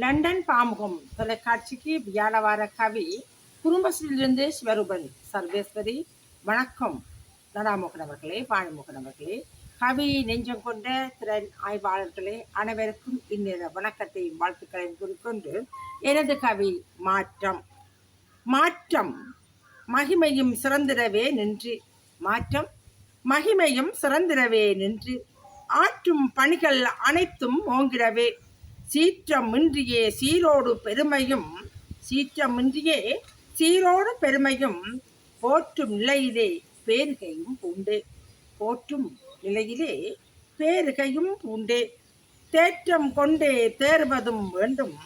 London Pamukam தொலைக்காட்சிக்கு வியாழ வார கவி குடும்பத்திலிருந்து சிவரூபன் சர்வேஸ்வரி வணக்கம். நடாமோகன் அவர்களே பாணிமோகன் அவர்களே கவி நெஞ்சம் கொண்ட திறன் ஆய்வாளர்களே அனைவருக்கும் இந்நேர வணக்கத்தையும் வாழ்த்துக்களையும் கூறிக்கொண்டு எனது கவி மாற்றம். மாற்றம். மகிமையும் சிறந்திடவே நின்று. மாற்றம். மகிமையும் சிறந்திடவே நின்று. ஆற்றும் பணிகள் அனைத்தும் ஓங்கிடவே. சீற்றமின்றியே சீரோடு பெருமையும் சீற்றமின்றியே சீரோடு பெருமையும் போற்றும் நிலையிலே பேருகையும் பூண்டே. போற்றும் நிலையிலே பேருகையும் பூண்டே. தேற்றம் கொண்டே தேர்வதும் வேண்டும்.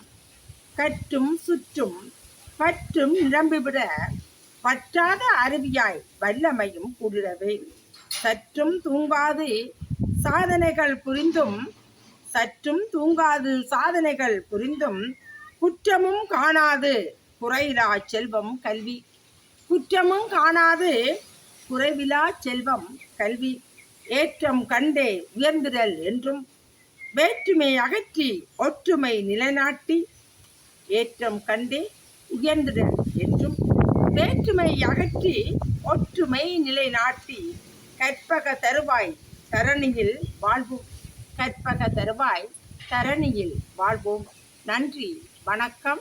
கற்றும் சுற்றும் பற்றும் நிரம்பிவிட பற்றாத அருவியாய் வல்லமையும் கூடிடவே சற்றும் தூங்காது சாதனைகள் புரிந்தும் சற்றும் தூங்காது சாதனைகள் புரிந்தும் குற்றமும் காணாது குறைவிலா செல்வம் கல்வி. குற்றமும் காணாது குறைவிலா செல்வம் கல்வி. ஏற்றம் கண்டே உயர்ந்திடல் என்றும் வேற்றுமை அகற்றி ஒற்றுமை நிலைநாட்டி ஏற்றம் கண்டே உயர்ந்திடல் என்றும் வேற்றுமை அகற்றி ஒற்றுமை நிலைநாட்டி கற்பக தருவாய் தரணியில் வாழ்வோம். கற்பக தருவாய் தரணியில் வாழ்வோம். நன்றி வணக்கம்.